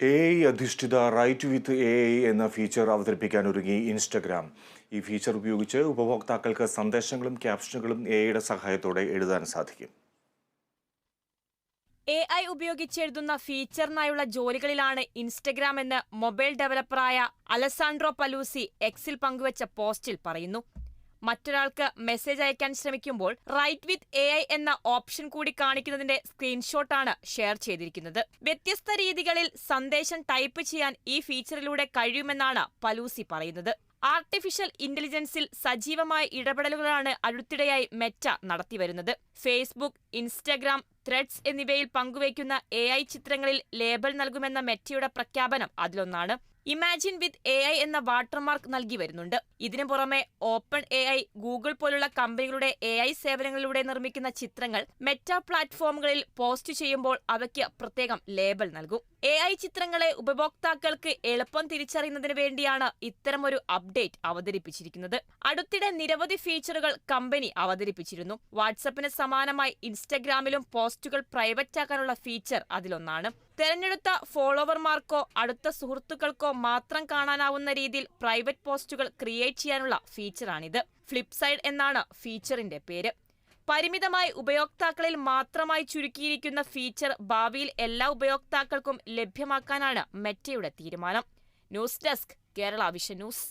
A I അധിഷ്ഠിത write with A I എന്ന feature അവതരിപ്പിക്കാൻ ഒരുങ്ങി ഇൻസ്റ്റഗ്രാം ഈ ഫീച്ചർ ഉപയോഗിച്ച് ഉപഭോക്താക്കൾക്ക് സന്ദേശങ്ങളും ക്യാപ്ഷനുകളും എ ഐയുടെ സഹായത്തോടെ എഴുതാൻ സാധിക്കും. എ ഐ ഉപയോഗിച്ചെഴുതുന്ന ഫീച്ചറിനായുള്ള ജോലികളിലാണ് ഇൻസ്റ്റഗ്രാം എന്ന് മൊബൈൽ ഡെവലപ്പറായ അലസാൻഡ്രോ പലൂസി എക്സിൽ പങ്കുവച്ച പോസ്റ്റിൽ പറയുന്നു. മറ്റൊരാൾക്ക് മെസ്സേജ് അയക്കാൻ ശ്രമിക്കുമ്പോൾ റൈറ്റ് വിത്ത് എ ഐ എന്ന ഓപ്ഷൻ കൂടി കാണിക്കുന്നതിന്റെ സ്ക്രീൻഷോട്ടാണ് ഷെയർ ചെയ്തിരിക്കുന്നത്. വ്യത്യസ്ത രീതികളിൽ സന്ദേശം ടൈപ്പ് ചെയ്യാൻ ഈ ഫീച്ചറിലൂടെ കഴിയുമെന്നാണ് പലൂസി പറയുന്നത്. ആർട്ടിഫിഷ്യൽ ഇന്റലിജൻസിൽ സജീവമായ ഇടപെടലുകളാണ് അടുത്തിടെയായി മെറ്റ നടത്തിവരുന്നത്. ഫേസ്ബുക്ക് ഇൻസ്റ്റഗ്രാം ത്രെഡ്സ് എന്നിവയിൽ പങ്കുവയ്ക്കുന്ന എ ചിത്രങ്ങളിൽ ലേബൽ നൽകുമെന്ന മെറ്റയുടെ പ്രഖ്യാപനം അതിലൊന്നാണ്. ഇമാജിൻ വിത്ത് എ ഐ എന്ന വാട്ടർമാർക്ക് നൽകി വരുന്നുണ്ട്. ഇതിനു പുറമെ ഓപ്പൺ എ ഐ ഗൂഗിൾ പോലുള്ള കമ്പനികളുടെ എ ഐ സേവനങ്ങളിലൂടെ നിർമ്മിക്കുന്ന ചിത്രങ്ങൾ മെറ്റ പ്ലാറ്റ്ഫോമുകളിൽ പോസ്റ്റ് ചെയ്യുമ്പോൾ അവയ്ക്ക് പ്രത്യേകം ലേബൽ നൽകും. എ ഐ ചിത്രങ്ങളെ ഉപഭോക്താക്കൾക്ക് എളുപ്പം തിരിച്ചറിയുന്നതിന് വേണ്ടിയാണ് ഇത്തരമൊരു അപ്ഡേറ്റ് അവതരിപ്പിച്ചിരിക്കുന്നത്. അടുത്തിടെ നിരവധി ഫീച്ചറുകൾ കമ്പനി അവതരിപ്പിച്ചിരുന്നു. വാട്സപ്പിന് സമാനമായി ഇൻസ്റ്റഗ്രാമിലും പോസ്റ്റുകൾ പ്രൈവറ്റ് ആക്കാനുള്ള ഫീച്ചർ അതിലൊന്നാണ്. തെരഞ്ഞെടുത്ത ഫോളോവർമാർക്കോ അടുത്ത സുഹൃത്തുക്കൾക്കോ മാത്രം കാണാനാവുന്ന രീതിയിൽ പ്രൈവറ്റ് പോസ്റ്റുകൾ ക്രിയേറ്റ് ചെയ്യാനുള്ള ഫീച്ചറാണിത്. ഫ്ലിപ്സൈഡ് എന്നാണ് ഫീച്ചറിന്റെ പേര്. പരിമിതമായി ഉപയോക്താക്കളിൽ മാത്രമായി ചുരുക്കിയിരിക്കുന്ന ഫീച്ചർ ഭാവിയിൽ എല്ലാ ഉപയോക്താക്കൾക്കും ലഭ്യമാക്കാനാണ് മെറ്റയുടെ തീരുമാനം. News desk Kerala vision news.